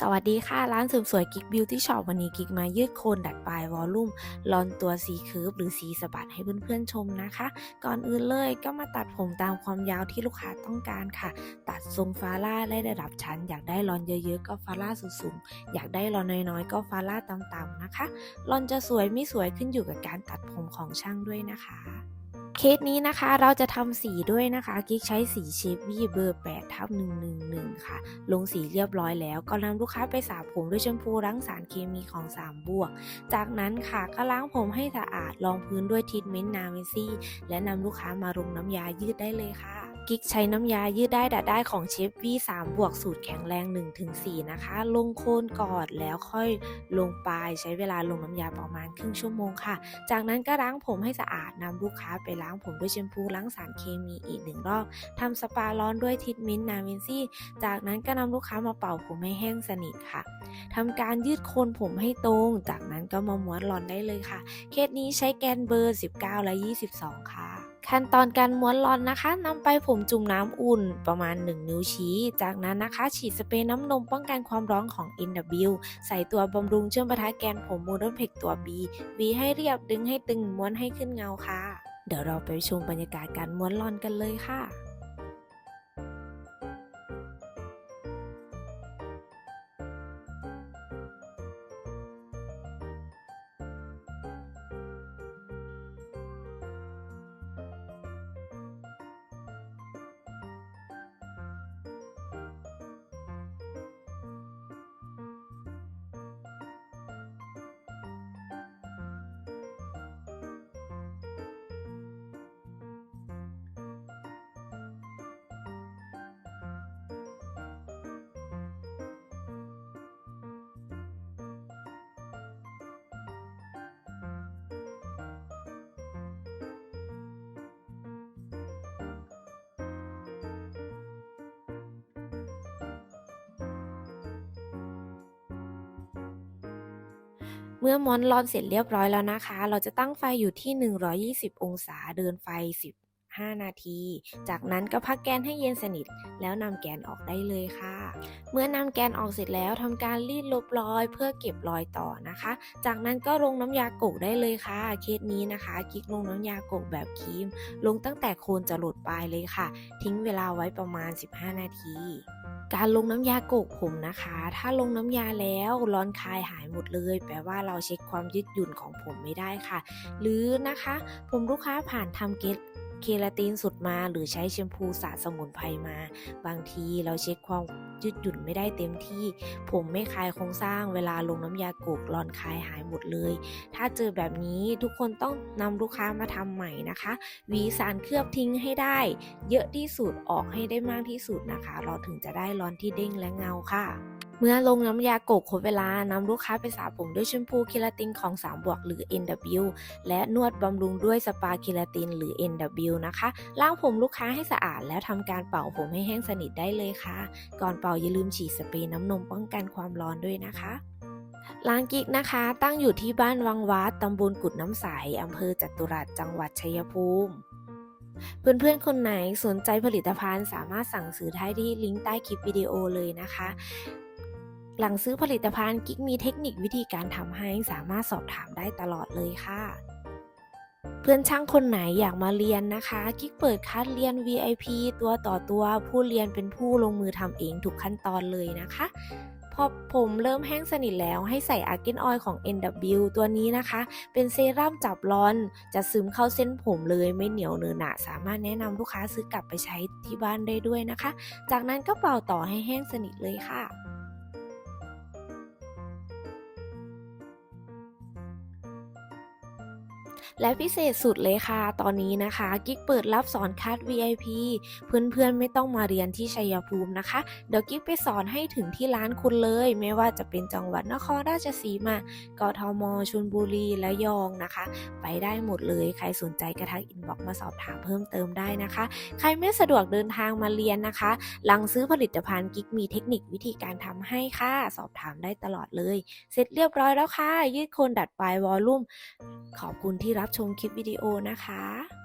สวัสดีค่ะ ร้านเสริมสวยกิ๊กบิวตี้ช็อปวันนี้กิ๊กมายืดโคนดัดปลายวอลลุ่มลอนตัวสีคิร์ฟหรือสีสะบัดให้เพื่อนๆชมนะคะ ก่อนอื่นเลยก็มาตัดผมตามความยาวที่ลูกค้าต้องการค่ะ ตัดทรงฟาร่าได้ระดับชั้น อยากได้ลอนเยอะๆก็ฟาร่าสูงๆอยากได้ลอนน้อยๆก็ฟาร่าต่ำๆนะคะลอนจะสวยไม่สวยขึ้นอยู่กับการตัดผมของช่างด้วยนะคะ เคสนี้นะคะเราจะทำสีด้วยนะคะกิ๊กใช้สีเชฟวี่เบอร์8ทับ111 ค่ะ ลงสีเรียบร้อยแล้วก็นำลูกค้าไปสระผมด้วยแชมพูล้างสารเคมีของ 3 บวก จากนั้นค่ะก็ล้างผมให้สะอาดรองพื้นด้วยทรีทเมนต์นาเวซี่และนำลูกค้ามาลงน้ำยายืดได้เลยค่ะ กิ๊กใช้น้ำยายืดได้ดัดได้ของเชฟวี่3บวกสูตรแข็งแรง 1-4 นะคะ ลงโคนก่อนแล้วค่อยลงปลายใช้เวลาลงน้ำยาประมาณครึ่งชั่วโมงค่ะ จากนั้นก็ล้างผมให้สะอาดนำลูกค้าไปล้างผมด้วยแชมพูล้างสารเคมีอีกหนึ่งรอบทำสปาร้อนด้วยทรีทเมนต์นาเวนซี่ จากนั้นก็นำลูกค้ามาเป่าผมให้แห้งสนิทค่ะทำการยืดโคนผมให้ตรง จากนั้นก็มาม้วนรอนได้เลยค่ะ เคสนี้ใช้แกนเบอร์ 19 และ 22 ค่ะ ขั้นตอนการม้วนรอนนะคะนำไปผมจุ่มน้ำอุ่นประมาณ 1 นิ้วชี้ จากนั้นนะคะ ฉีดสเปรย์น้ำนมป้องกันความร้อนของ NW ใส่ตัวบำรุงเชื่อมประทะแกนผมโมเดิร์นเพกตัว B วีให้เรียบดึงให้ตึงม้วนให้ขึ้นเงาค่ะ เดี๋ยวเราไปชมบรรยากาศการม้วนรอนกันเลยค่ะ เมื่อม้อนร้อนเสร็จเรียบร้อยแล้วนะคะ เราจะตั้งไฟอยู่ที่ 120 องศาเดินไฟ 15 นาที จากนั้นก็พักแกนให้เย็นสนิท แล้วนำแกนออกได้เลยค่ะ เมื่อนำแกนออกเสร็จแล้วทำการรีดลบรอยเพื่อเก็บรอยต่อนะคะ จากนั้นก็ลงน้ำยากกได้เลยค่ะ เคสนี้นะคะกิ๊กลงน้ำยากกแบบครีม ลงตั้งแต่โคนจะหลุดปลายเลยค่ะ ทิ้งเวลาไว้ประมาณ 15 นาที การลงน้ำยาโกกผมนะคะ ถ้าลงน้ำยาแล้วร้อนคายหายหมดเลย แปลว่าเราเช็คความยืดหยุ่นของผมไม่ได้ค่ะ หรือนะคะ ผมลูกค้าผ่านทำเกต เคลาตินสุดมาหรือใช้แชมพูสระสมุนไพรมา บางทีเราเช็คความยืดหยุ่นไม่ได้เต็มที่ ผมไม่คลายโครงสร้างเวลาลงน้ำยากกรอนคายหายหมดเลย ถ้าเจอแบบนี้ทุกคนต้องนำลูกค้ามาทำใหม่นะคะหวีสารเคลือบทิ้งให้ได้ เยอะที่สุดออกให้ได้มากที่สุดนะคะ เราถึงจะได้รอนที่เด้งและเงาค่ะ เมื่อลงน้ำยาโกกครบเวลานำลูกค้าไปสระผมด้วยแชมพูเคลาตินของ 3 บวกหรือ NW และนวดบำรุงด้วยสปาเคลาตินหรือ NW นะคะล้างผมลูกค้าให้สะอาดแล้วทำการเป่าผมให้แห้งสนิทได้เลยค่ะ ก่อนเป่าอย่าลืมฉีดสเปรย์น้ำนมป้องกันความร้อนด้วยนะคะร้านกิ๊กนะคะ ตั้งอยู่ที่บ้านวังวัดตำบลกุดน้ำใสอำเภอจตุรัสจังหวัดชัยภูมิเพื่อนๆ คนไหนสนใจผลิตภัณฑ์สามารถสั่งซื้อได้ที่ลิงก์ใต้คลิปวิดีโอเลยนะคะ หลังซื้อผลิตภัณฑ์กิ๊กมีเทคนิควิธีการทำให้สามารถสอบถามได้ตลอดเลยค่ะ เพื่อนช่างคนไหนอยากมาเรียนนะคะ กิ๊กเปิดคัดเรียน VIP ตัวต่อตัวผู้เรียนเป็นผู้ลงมือทำเองทุกขั้นตอนเลยนะคะ พอผมเริ่มแห้งสนิทแล้วให้ใส่อาร์เกนออยล์ของ NW ตัวนี้นะคะ เป็นเซรั่มจับร้อน จะซึมเข้าเส้นผมเลยไม่เหนียวเนอะหนะสามารถแนะนำลูกค้าซื้อกลับไปใช้ที่บ้านได้ด้วยนะคะ จากนั้นก็เป่าต่อให้แห้งสนิทเลยค่ะ และพิเศษสุดเลยค่ะ ตอนนี้นะคะ กิ๊กเปิดรับสอนคัด VIP เพื่อนๆไม่ต้องมาเรียนที่ชัยภูมินะคะ เดี๋ยวกิ๊กไปสอนให้ถึงที่ร้านคุณเลย ไม่ว่าจะเป็นจังหวัดนครราชสีมากทมชลบุรีและยองนะคะ ไปได้หมดเลยใครสนใจกระทักอินบ็อกมาสอบถามเพิ่มเติมได้นะคะ ใครไม่สะดวกเดินทางมาเรียนนะคะหลังซื้อผลิตภัณฑ์กิ๊กมีเทคนิควิธีการทำให้ค่ะ สอบถามได้ตลอดเลย เสร็จเรียบร้อยแล้วค่ะ ยืดโคนดัดปลายวอลลุ่ม ขอบคุณที่รับชมคลิปวิดีโอนะคะ